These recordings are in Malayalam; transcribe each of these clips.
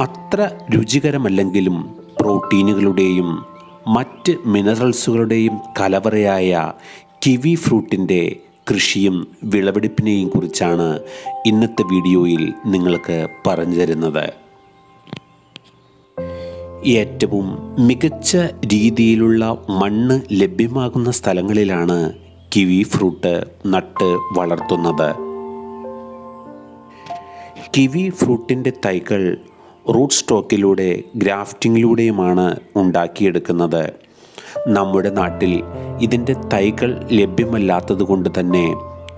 അത്ര രുചികരമല്ലെങ്കിലും പ്രോട്ടീനുകളുടെയും മറ്റ് മിനറൽസുകളുടെയും കലവറയായ കിവി ഫ്രൂട്ടിന്റെ കൃഷിയും വിളവെടുപ്പിനെയും കുറിച്ചാണ് ഇന്നത്തെ വീഡിയോയിൽ നിങ്ങൾക്ക് പറഞ്ഞു തരുന്നത്. ഏറ്റവും മികച്ച രീതിയിലുള്ള മണ്ണ് ലഭ്യമാകുന്ന സ്ഥലങ്ങളിലാണ് കിവി ഫ്രൂട്ട് നട്ട് വളർത്തുന്നത്. കിവി ഫ്രൂട്ടിന്റെ തൈകൾ റൂട്ട് സ്റ്റോക്കിലൂടെ ഗ്രാഫ്റ്റിങ്ങിലൂടെയുമാണ് ഉണ്ടാക്കിയെടുക്കുന്നത്. നമ്മുടെ നാട്ടിൽ ഇതിന്റെ തൈകൾ ലഭ്യമല്ലാത്തത് കൊണ്ട് തന്നെ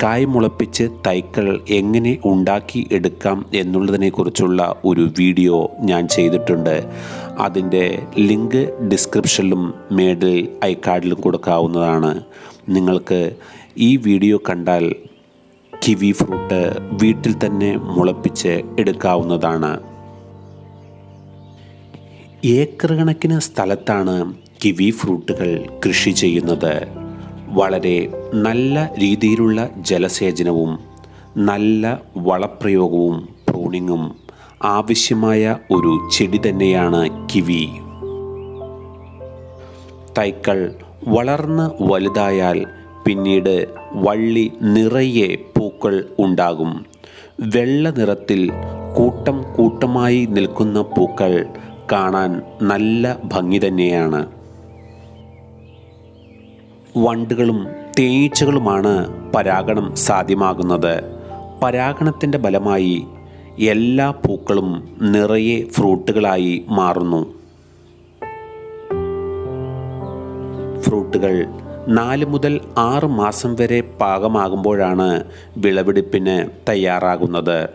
കായ് മുളപ്പിച്ച് തൈകൾ എങ്ങനെ ഉണ്ടാക്കി എടുക്കാം എന്നുള്ളതിനെക്കുറിച്ചുള്ള ഒരു വീഡിയോ ഞാൻ ചെയ്തിട്ടുണ്ട്. അതിന്റെ ലിങ്ക് ഡിസ്ക്രിപ്ഷനിലും മേഡിൽ കാർഡിലും കൊടുക്കാവുന്നതാണ്. നിങ്ങൾക്ക് ഈ വീഡിയോ കണ്ടാൽ കിവി ഫ്രൂട്ട് വീട്ടിൽ തന്നെ മുളപ്പിച്ച് എടുക്കാവുന്നതാണ്. ഏക്കർ കണക്കിന് സ്ഥലത്താണ് കിവി ഫ്രൂട്ടുകൾ കൃഷി ചെയ്യുന്നത്. വളരെ നല്ല രീതിയിലുള്ള ജലസേചനവും നല്ല വളപ്രയോഗവും പ്രൂണിങ്ങും ആവശ്യമായ ഒരു ചെടി തന്നെയാണ് കിവി. തൈക്കൾ വളർന്ന് വലുതായാൽ പിന്നീട് വള്ളി നിറയെ പൂക്കൾ ഉണ്ടാകും. വെള്ള നിറത്തിൽ കൂട്ടം കൂട്ടമായി നിൽക്കുന്ന പൂക്കൾ കാണാൻ നല്ല ഭംഗി തന്നെയാണ്. വണ്ടുകളും തേനീച്ചകളുമാണ് പരാഗണം സാധ്യമാകുന്നത്. പരാഗണത്തിന്റെ ഫലമായി എല്ലാ പൂക്കളും നിറയെ ഫ്രൂട്ടുകളായി മാറുന്നു. ഫ്രൂട്ടുകൾ നാല് മുതൽ ആറ് മാസം വരെ പാകമാകുമ്പോഴാണ് വിളവെടുപ്പിന് തയ്യാറാകുന്നത്.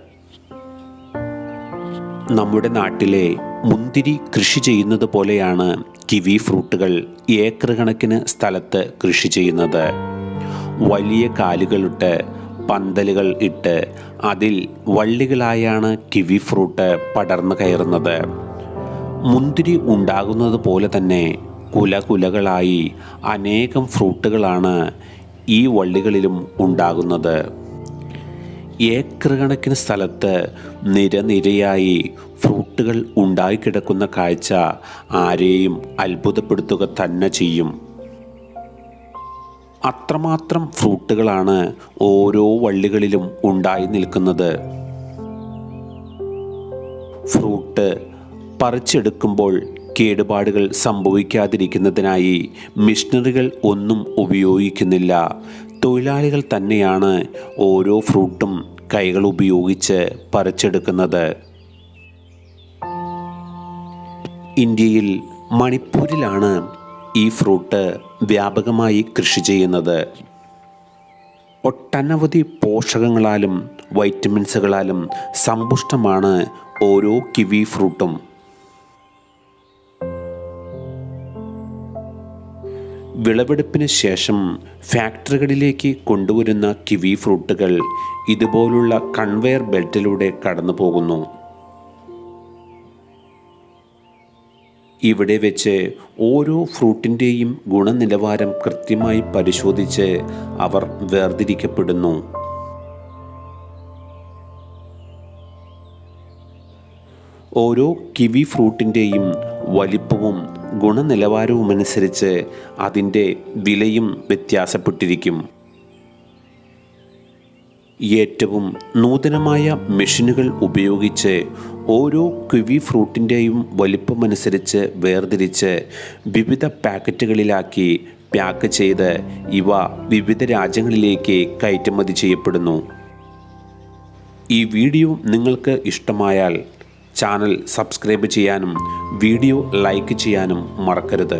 നമ്മുടെ നാട്ടിലെ മുന്തിരി കൃഷി ചെയ്യുന്നത് പോലെയാണ് കിവി ഫ്രൂട്ടുകൾ ഏക്കർ കണക്കിന് സ്ഥലത്ത് കൃഷി ചെയ്യുന്നത്. വലിയ കാലുകളിട്ട് പന്തലുകൾ ഇട്ട് അതിൽ വള്ളികളായാണ് കിവി ഫ്രൂട്ട് പടർന്നു കയറുന്നത്. മുന്തിരി ഉണ്ടാകുന്നത് പോലെ തന്നെ കുല കുലകളായി അനേകം ഫ്രൂട്ടുകളാണ് ഈ വള്ളികളിലും ഉണ്ടാകുന്നത്. ഏക്കർ കണക്കിന് സ്ഥലത്ത് നിരനിരയായി ഫ്രൂട്ടുകൾ ഉണ്ടായിക്കിടക്കുന്ന കാഴ്ച ആരെയും അത്ഭുതപ്പെടുത്തുക തന്നെ ചെയ്യും. അത്രമാത്രം ഫ്രൂട്ടുകളാണ് ഓരോ വള്ളികളിലും ഉണ്ടായി നിൽക്കുന്നത്. ഫ്രൂട്ട് പറിച്ചെടുക്കുമ്പോൾ കേടുപാടുകൾ സംഭവിക്കാതിരിക്കുന്നതിനായി മിഷനറികൾ ഒന്നും ഉപയോഗിക്കുന്നില്ല. തൊഴിലാളികൾ തന്നെയാണ് ഓരോ ഫ്രൂട്ടും കൈകൾ ഉപയോഗിച്ച് പറിച്ചെടുക്കുന്നത്. ഇന്ത്യയിൽ മണിപ്പൂരിലാണ് ഈ ഫ്രൂട്ട് വ്യാപകമായി കൃഷി ചെയ്യുന്നത്. ഒട്ടനവധി പോഷകങ്ങളാലും വൈറ്റമിൻസുകളാലും സമ്പുഷ്ടമാണ് ഓരോ കിവി ഫ്രൂട്ടും. വിളവെടുപ്പിന് ശേഷം ഫാക്ടറികളിലേക്ക് കൊണ്ടുവരുന്ന കിവി ഫ്രൂട്ടുകൾ ഇതുപോലുള്ള കൺവെയർ ബെൽറ്റിലൂടെ കടന്നു പോകുന്നു ഇവിടെ വെച്ച് ഓരോ ഫ്രൂട്ടിന്റെയും ഗുണനിലവാരം കൃത്യമായി പരിശോധിച്ച് അവർ വേർതിരിക്കപ്പെടുന്നു. ഓരോ കിവി ഫ്രൂട്ടിന്റെയും വലിപ്പവും ഗുണനിലവാരവുമനുസരിച്ച് അതിന്റെ വിലയും വ്യത്യാസപ്പെട്ടിരിക്കും. ഏറ്റവും നൂതനമായ മെഷീനുകൾ ഉപയോഗിച്ച് ഓരോ കിവി ഫ്രൂട്ടിന്റെയും വലിപ്പമനുസരിച്ച് വേർതിരിച്ച് വിവിധ പാക്കറ്റുകളിലാക്കി പാക്ക് ചെയ്ത് ഇവ വിവിധ രാജ്യങ്ങളിലേക്ക് കയറ്റുമതി ചെയ്യപ്പെടുന്നു. ഈ വീഡിയോ നിങ്ങൾക്ക് ഇഷ്ടമായാൽ ചാനൽ സബ്സ്ക്രൈബ് ചെയ്യാനും വീഡിയോ ലൈക്ക് ചെയ്യാനും മറക്കരുത്.